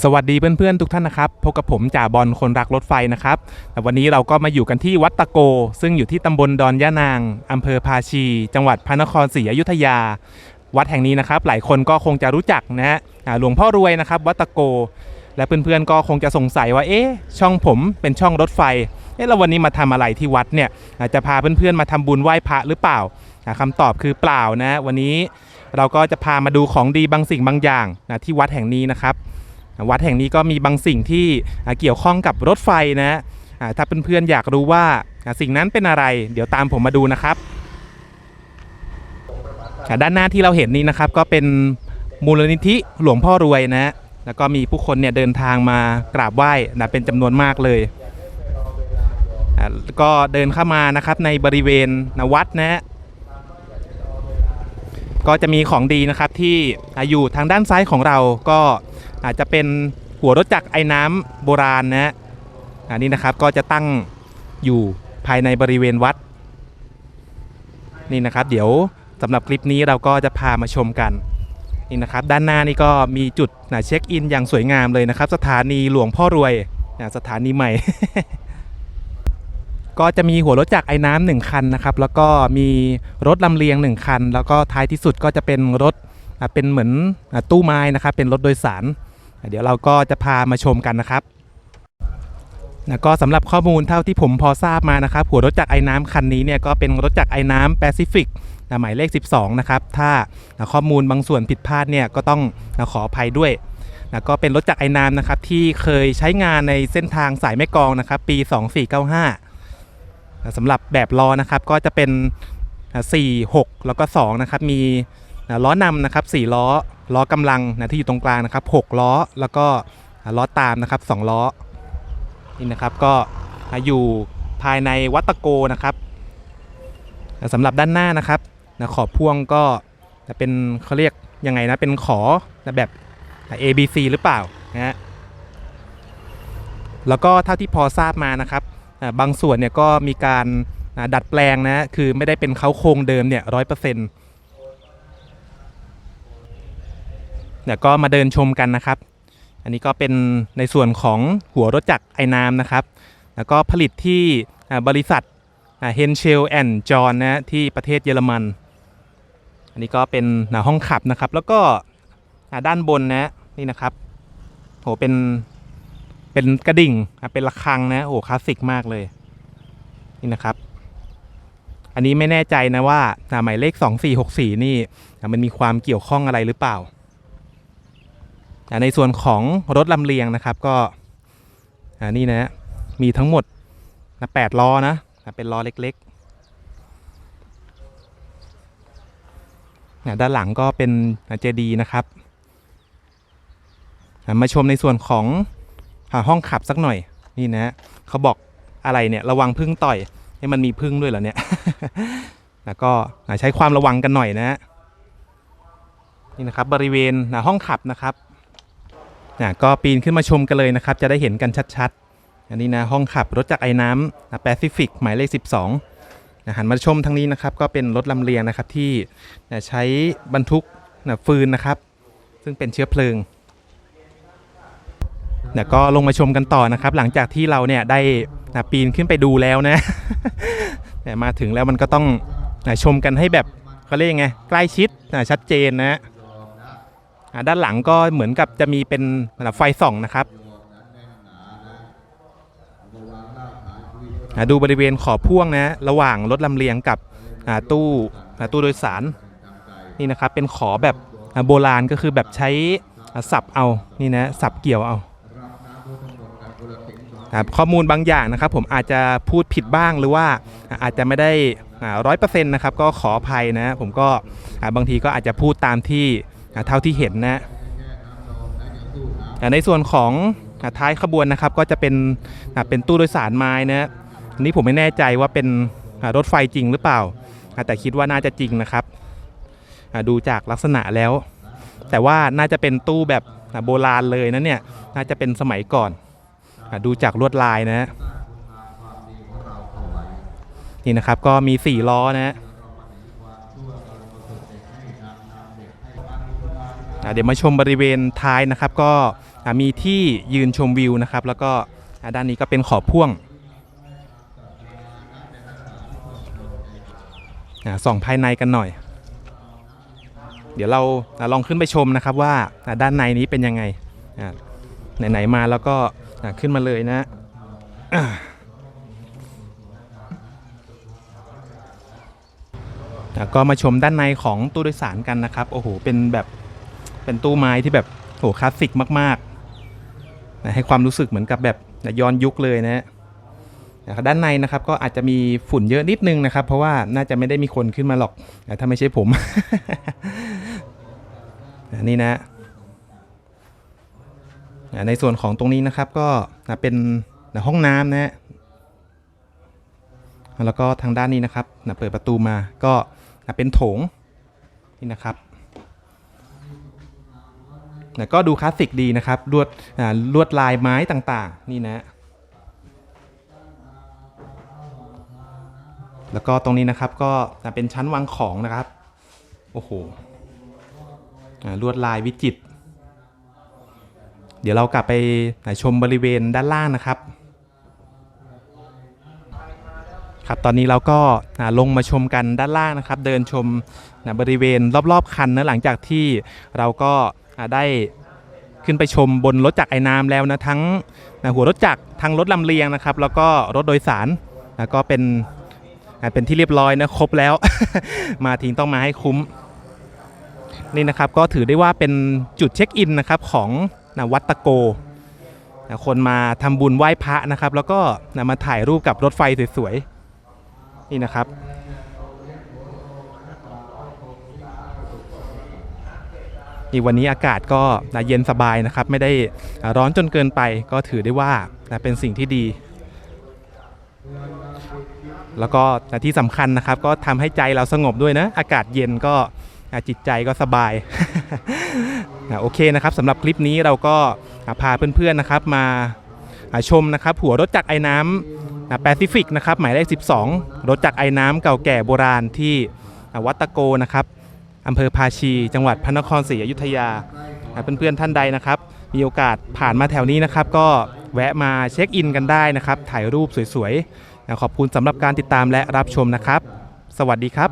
สวัสดีเพื่อนๆทุกท่านนะครับพบกับผมจ่าบอลคนรักรถไฟนะครับแต่วันนี้เราก็มาอยู่กันที่วัดตะโก ซึ่งอยู่ที่ตำบลดอนยะนางอำเภอภาชี จังหวัดพระนครศรีอยุธยา วัดแห่งนี้นะครับ หลายคนก็คงจะรู้จักนะฮะหลวงพ่อรวยนะครับ วัดตะโก และเพื่อนๆก็คงจะสงสัยว่าเอ๊ะช่องผมเป็นช่องรถไฟเอ๊ะแล้ววันนี้มาทำอะไรที่วัดเนี่ยจะพาเพื่อนๆมาทำบุญไหว้พระหรือเปล่าอ่าคำตอบคือเปล่านะ วันนี้เราก็จะพามาดูของดีบางสิ่งบางอย่างนะที่วัดแห่งนี้นะครับ วัดแห่งนี้ก็มีบางสิ่งที่เกี่ยวข้องกับรถไฟนะถ้าเพื่อนๆอยากรู้ว่าสิ่งนั้นเป็นอะไร เดี๋ยวตามผมมาดูนะครับ ด้านหน้าที่เราเห็นนี้นะครับก็เป็นมูลนิธิหลวงพ่อรวยนะ แล้วก็มีผู้คนเนี่ยเดินทางมากราบไหว้นะเป็นจำนวนมากเลยก็เดินเข้ามานะครับในบริเวณนวัดนะ ก็จะมีของดีนะครับที่อยู่ทางด้านซ้ายของเราก็อาจจะเป็นหัวรถจักรไอ้น้ำโบราณนะอันนี้นะครับก็จะตั้งอยู่ภายในบริเวณวัด นี่นะครับ เดี๋ยวสำหรับคลิปนี้เราก็จะพามาชมกันนี่นะครับด้านหน้านี่ก็มีจุดเช็คอินอย่างสวยงามเลยนะครับ สถานีหลวงพ่อรวยสถานีใหม่ ก็จะมีหัวรถจักรไอ้น้ำหนึ่งคันนะครับ แล้วก็มีรถลำเลียงหนึ่งคัน แล้วก็ท้ายที่สุดก็จะเป็นรถเป็นเหมือนตู้ไม้นะครับ เป็นรถโดยสาร เดี๋ยวเราก็จะพามาชมกันนะครับแล้วก็สำหรับข้อมูลเท่าที่ผมพอทราบมานะครับหัวรถจักรไอ้น้ำคันนี้เนี่ยก็เป็นรถจักรไอ้น้ำแปซิฟิกหมายเลข 12 นะครับ ถ้าข้อมูลบางส่วนผิดพลาดเนี่ยก็ต้องขออภัยด้วยแล้วก็เป็นรถจักรไอ้น้ำนะครับที่เคยใช้งานในเส้นทางสายแม่กองนะครับปี 2495 สำหรับแบบล้อนะครับก็จะเป็นอ่า4 6 แล้วก็ 2 นะครับ มีล้อนำนะครับ 4 ล้อ ล้อกำลังนะที่อยู่ตรงกลางนะครับ 6 ล้อ แล้วก็ล้อตามนะครับ 2 ล้อ นี่นะครับก็อยู่ภายในวัตโกนะครับสำหรับด้านหน้านะครับขอบพ่วงก็จะเป็นเขาเรียกยังไงนะเป็นขอแบบ A B C หรือเปล่านะฮะแล้วก็เท่าที่พอทราบมานะครับ บางส่วนเนี่ยก็มีการดัดแปลงนะคือไม่ได้เป็นเขาโครงเดิมเนี่ยร้อยเปอร์เซ็นต์เดี๋ยวก็มาเดินชมกันนะครับ อันนี้ก็เป็นในส่วนของหัวรถจักรไอ้น้ำนะครับ แล้วก็ผลิตที่บริษัทเฮนเชลแอนด์จอห์นนะที่ประเทศเยอรมัน อันนี้ก็เป็นห้องขับนะครับ แล้วก็ด้านบนนะนี่นะครับโหเป็น เป็นกระดิ่งเป็นระฆังนะโอ้คลาสสิกมากเลย นี่นะครับ อันนี้ไม่แน่ใจนะว่าหมายเลข 2464 นี่อ่มันมีความเกี่ยวข้องอะไรหรือเปล่า ในส่วนของรถลำเลียงนะครับก็นี่นะมีทั้งหมดนะ8ล้อนะเป็นล้อเล็กๆด้านหลังก็เป็นเจดีนะครับมาชมในส่วนของ หาห้องขับสักหน่อยนี่นะ เขาบอกอะไรเนี่ยระวังพึ่งต่อยให้มันมีพึ่งด้วยเหรอเนี่ยแล้วก็ใช้ความระวังกันหน่อยนะ นี่นะครับบริเวณอ่าห้องขับนะครับอ่าก็ปีนขึ้นมาชมกันเลยนะครับ จะได้เห็นกันชัดๆ อันนี้นะห้องขับรถจากไอ้น้ำแปซิฟิกหมายเลข 12นะหันมาชมทางนี้นะครับก็เป็นรถลำเลียงนะครับที่อ่าใช้บรรทุกอ่าฟืนนะครับ ซึ่งเป็นเชื้อเพลิง เดี๋ยวก็ลงมาชมกันต่อนะครับ หลังจากที่เราเนี่ยได้นะปีนขึ้นไปดูแล้วนะ แต่มาถึงแล้วมันก็ต้องนะชมกันให้แบบเขาเรียกไงใกล้ชิดนะชัดเจนนะอ่าด้านหลังก็เหมือนกับจะมีเป็นนะไฟส่องนะครับดูบริเวณขอบพ่วงนะระหว่างรถลำเลียงกับตู้ตู้โดยสารนี่นะครับเป็นขอแบบโบราณก็คือแบบใช้สับเอานี่นะสับเกี่ยวเอา ครับข้อมูลบางอย่างนะครับ ผมอาจจะพูดผิดบ้างหรือว่าอาจจะไม่ได้ร้อยเปอร์เซ็นต์นะครับก็ขออภัยนะผมก็บางทีก็อาจจะพูดตามที่เท่าที่เห็นนะในส่วนของท้ายขบวนนะครับก็จะเป็นเป็นตู้โดยสารไม้นะนนี้ผมไม่แน่ใจว่าเป็นรถไฟจริงหรือเปล่า แต่คิดว่าน่าจะจริงนะครับดูจากลักษณะแล้ว แต่ว่าน่าจะเป็นตู้แบบโบราณเลยนะเนี่ยน่าจะเป็นสมัยก่อน ดูจากลวดลายนะ นี่นะครับก็มี4ล้อนะอะเดี๋ยวมาชมบริเวณท้ายนะครับ ก็มีที่ยืนชมวิวนะครับ แล้วก็ด้านนี้ก็เป็นขอบพ่วงส่องภายในกันหน่อย เดี๋ยวเราลองขึ้นไปชมนะครับว่าด้านในนี้เป็นยังไงไหนๆมาแล้วก็ ขึ้นมาเลยนะอ่าอ่าก็มาชมด้านในของตู้โดยสารกันนะครับ โอ้โห เป็นแบบเป็นตู้ไม้ที่แบบโหคลาสสิกมากๆนะให้ความรู้สึกเหมือนกับแบบย้อนยุคเลยนะนะครับด้านในนะครับก็อาจจะมีฝุ่นเยอะนิดนึงนะครับ เพราะว่าน่าจะไม่ได้มีคนขึ้นมาหรอกถ้าไม่ใช่ผมนนี้นะ ในส่วนของตรงนี้นะครับก็เป็นห้องน้ำนะฮะแล้วก็ทางด้านนี้นะครับเปิดประตูมาก็เป็นโถงนี่นะครับก็ดูคลาสสิกดีนะครับลวดลวดลายไม้ต่างๆ นี่นะแล้วก็ตรงนี้นะครับก็เป็นชั้นวางของนะครับ โอ้โหลวดลายวิจิตร เดี๋ยวเรากลับไปชมบริเวณด้านล่างนะครับ ครับตอนนี้เราก็ลงมาชมกันด้านล่างนะครับ เดินชมบริเวณรอบๆคันนะหลังจากที่เราก็ได้ขึ้นไปชมบนรถจักรไอ้น้ำแล้วนะทั้งหัวรถจักรทั้งรถลำเลียงนะครับ แล้วก็รถโดยสารแล้วก็เป็นเป็นที่เรียบร้อยนะครบแล้ว มาทิ้งต้องมาให้คุ้มนี่นะครับก็ถือได้ว่าเป็นจุดเช็คอินนะครับของ นะวัดตะโกนะคนมาทำบุญไหว้พระนะครับ แล้วก็นะมาถ่ายรูปกับรถไฟสวยๆนี่นะครับนี่วันนี้อากาศก็นะเย็นสบายนะครับ ไม่ได้ร้อนจนเกินไปก็ถือได้ว่านะเป็นสิ่งที่ดี แล้วก็ที่สำคัญนะครับ ก็ทำให้ใจเราสงบด้วยนะ อากาศเย็นก็ จิตใจก็สบายโอเคนะครับสำหรับคลิปนี้เราก็พาเพื่อนๆนะครับมาชมนะครับหัวรถจักรไอ้น้ำแปซิฟิกนะครับหมายเลข 12 รถจักรไอ้น้ำเก่าแก่โบราณที่วัดตะโกนะครับอำเภอภาชี จังหวัดพระนครศรีอยุธยาเพื่อนๆท่านใดนะครับ มีโอกาสผ่านมาแถวนี้นะครับ ก็แวะมาเช็คอินกันได้นะครับ ถ่ายรูปสวยๆขอบคุณสำหรับการติดตามและรับชมนะครับ สวัสดีครับ